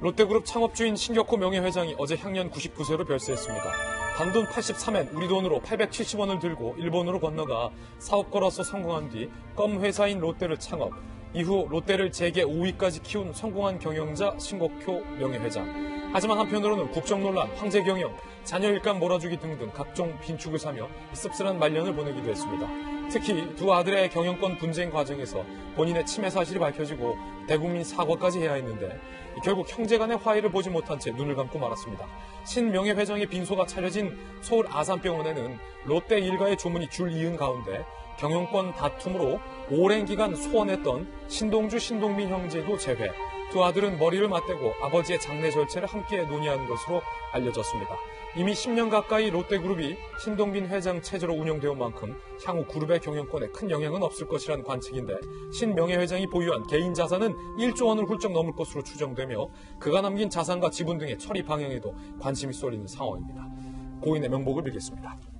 롯데그룹 창업주인 신격호 명예회장이 어제 향년 99세로 별세했습니다. 단돈 83엔 우리 돈으로 870원을 들고 일본으로 건너가 사업 걸어서 성공한 뒤 껌 회사인 롯데를 창업. 이후 롯데를 재계 5위까지 키운 성공한 경영자 신곡효 명예회장. 하지만 한편으로는 국정 논란, 황제 경영, 자녀 일감 몰아주기 등등 각종 빈축을 사며 씁쓸한 말년을 보내기도 했습니다. 특히 두 아들의 경영권 분쟁 과정에서 본인의 침해 사실이 밝혀지고 대국민 사과까지 해야 했는데 결국 형제 간의 화해를 보지 못한 채 눈을 감고 말았습니다. 신 명예회장의 빈소가 차려진 서울 아산병원에는 롯데 일가의 조문이 줄 이은 가운데 경영권 다툼으로 오랜 기간 소원했던 신동주 신동민 형제도 제외. 두 아들은 머리를 맞대고 아버지의 장례 절차를 함께 논의한 것으로 알려졌습니다. 이미 10년 가까이 롯데그룹이 신동빈 회장 체제로 운영되어 온 만큼 향후 그룹의 경영권에 큰 영향은 없을 것이라는 관측인데 신 명예 회장이 보유한 개인 자산은 1조 원을 훌쩍 넘을 것으로 추정되며 그가 남긴 자산과 지분 등의 처리 방향에도 관심이 쏠리는 상황입니다. 고인의 명복을 빌겠습니다.